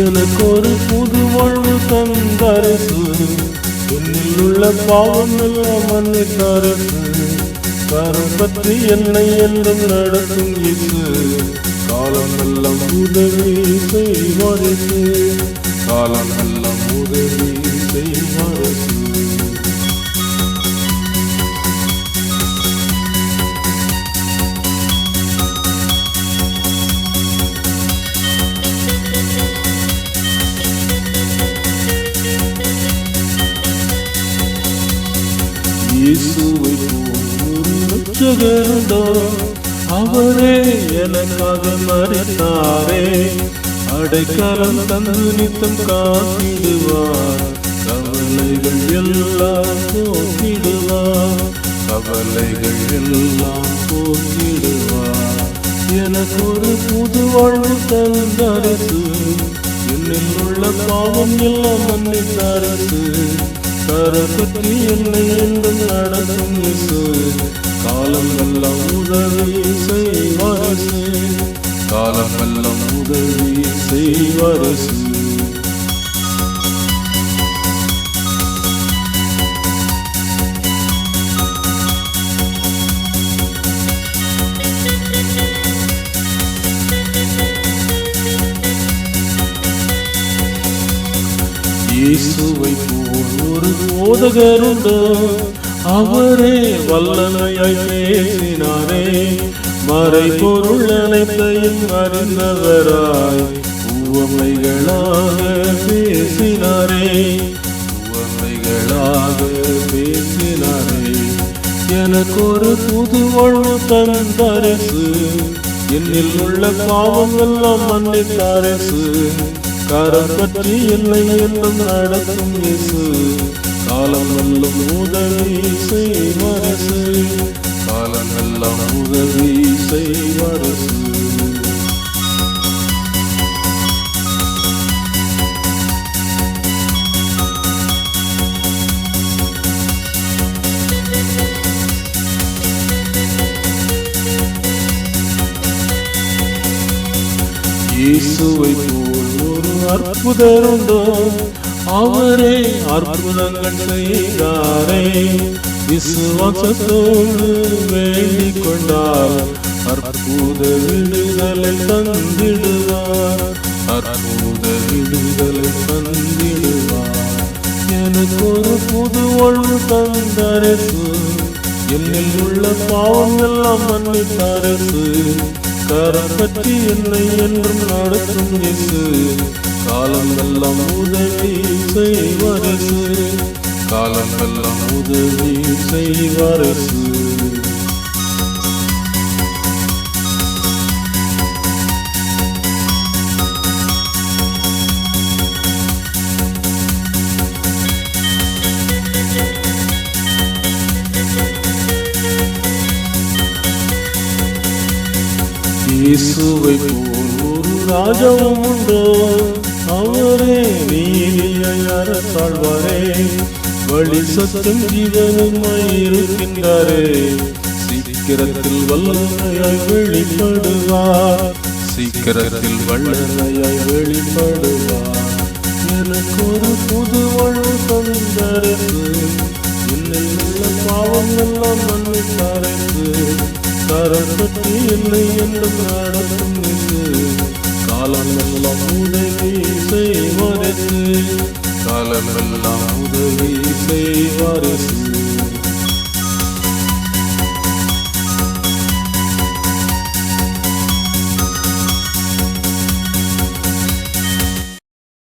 எனக்கு ஒரு புது வாழ்வு தந்தரசு என்னில் உள்ள பாவம் எல்லாம் மன்னித்தரசு கரம் பற்றி என்னை என்றும் நடத்தும் இசு காலம் எல்லாம் உதவி செய்வாரிசு காலம் எல்லாம் உதவி செய்வார் போல் அவரே எனக்காக மறித்தாரே. அடைக்கலம் தந்து நித்தம் காத்திடுவார். கவலைகள் எல்லாம் போக்கிடுவார். கவலைகள் எல்லாம் போக்கிடுவார். எனக்கு ஒரு புது வாழ்வு தந்தரசு. என்னில் உள்ள பாவம் எல்லாம் மன்னித்தரசு கரப்பற்றி என்னை என்றும் நடக்கும் இசு காலம் எல்லாம் உதவி செய்வரசு காலம் எல்லாம் உதவி செய்வரசு இயேசுவை போல் ஒரு போதகருண்டோ அவரே வல்லமையாய் பேசினாரே. மறை பொருள் அனைத்தையும் அறிந்தவராய் உவமைகளாக பேசினாரே. உவமைகளாக பேசினாரே. எனக்கு ஒரு புது வாழ்வு தந்தரசு என்னில் உள்ள பாவம் எல்லாம் மன்னித்தாரசு கரம் பற்றி என்னை என்னும் நடக்கும் இசு காலம் எல்லாம் உதவி செய்வரசு காலம் எல்லாம் உதவி செய்வரசு இயேசுவை போல் ஒரு அற்புதருண்டோ அவரே அற்புதங்கள் செய்தாரே. விசுவாசத்தோடு வேண்டிக் கொண்டார் அற்புத விடுதலை தந்திடுவார். அற்புத விடுதலை தந்திடுவார். எனக்கு ஒரு புது வாழ்வு தந்தரசு. என்னில் உள்ள பாவம் எல்லாம் மன்னித்தாரசு கரம் பற்றி என்னை என்றும் செய்வரசு காலம் உதவி செய்வரசு இயேசுவை போல் ஒரு ராஜாவும் உண்டோ? அவரே நீதியை அரசாழ்வாரே வழி சத்தம் ஜீவனுமாய் இருக்கின்றாரே. சீக்கிரத்தில் வல்லமையாய் வெளிப்படுவார். சீக்கிரத்தில் வல்லமையாய் வெளிப்படுவார். எனக்கு ஒரு புது வாழ்வு தந்தரசு என்னை உள்ள பாவம் எல்லாம் மன்னித்தாரசு கரப்பற்றி என்னை என்றும் நடத்தும் காலம் எல்லாம் உதவி காலமெல்லாம் உதவி செய்வாரசு